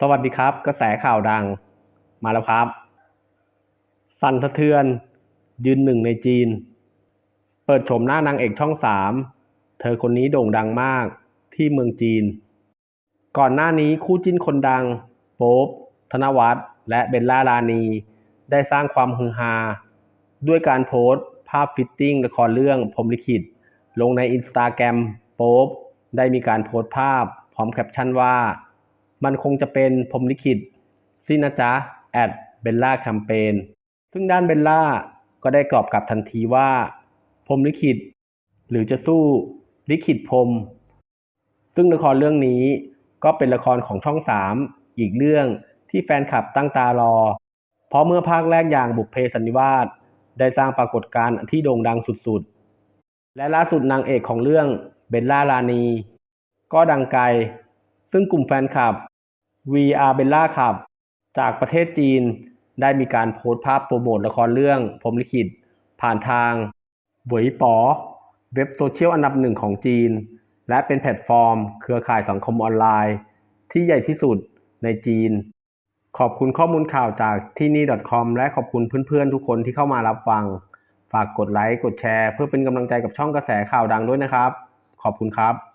สวัสดีครับ กระแสข่าวดังมาแล้วครับ สั่นสะเทือน ยืนหนึ่งในจีน เปิดโฉมหน้านางเอกช่องสามเธอคนนี้โด่งดังมากที่เมืองจีน ก่อนหน้านี้คู่จิ้นคนดัง โป๊ปธนวัฒน์และเบลล่าลานี ได้สร้างความฮือฮา ด้วยการโพสต์ภาพฟิตติ้งละครเรื่องพรมลิขิต ลงในอินสตาแกรมโป๊ปได้มีการโพสต์ภาพพร้อมแคปชั่นว่า มันคงจะเป็นพรมลิขิตสินะจ๊ะแอดเบลล่าแคมเปญซึ่งด้านเบลล่าก็ได้กรอบกลับทันทีว่าพรมลิขิต หรือจะสู้ลิขิตพรม ซึ่งละครเรื่องนี้ก็เป็นละครของช่องสามอีกเรื่องที่แฟนคลับตั้งตารอ เพราะเมื่อภาคแรกอย่างบุพเพสันนิวาสได้สร้างปรากฏการณ์ที่โด่งดังสุดๆ และล่าสุดนางเอกของเรื่องเบลล่าลานี ก็ดังไกล ซึ่งกลุ่มแฟนคลับ VR Bella ขับ จากประเทศจีนได้มีการโพสต์ภาพโปรโมทละครเรื่องพรมลิขิต ผ่านทางหวยปอเว็บโซเชียลอันดับหนึ่งของจีน และเป็นแพลตฟอร์ม เครือข่ายสังคมออนไลน์ ที่ใหญ่ที่สุดในจีน ขอบคุณข้อมูลข่าวจากที่นี่ .com และขอบคุณเพื่อนๆ ทุกคนที่เข้ามารับฟัง ฝากกดไลค์ กดแชร์ เพื่อเป็นกำลังใจกับช่องกระแสข่าวดังด้วยนะครับ ขอบคุณครับ